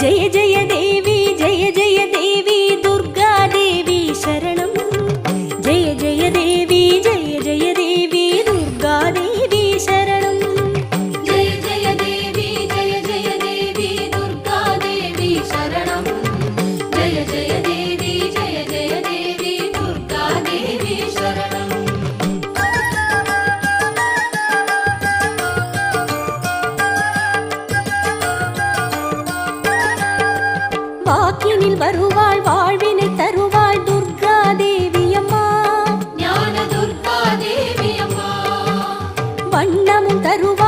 जय जय देवी। வாக்கினில் வருவாள் வாழ்வினை தருவாள் துர்கா தேவி அம்மா. துர்கா தேவி அம்மா. வண்ணமும் தருவாள்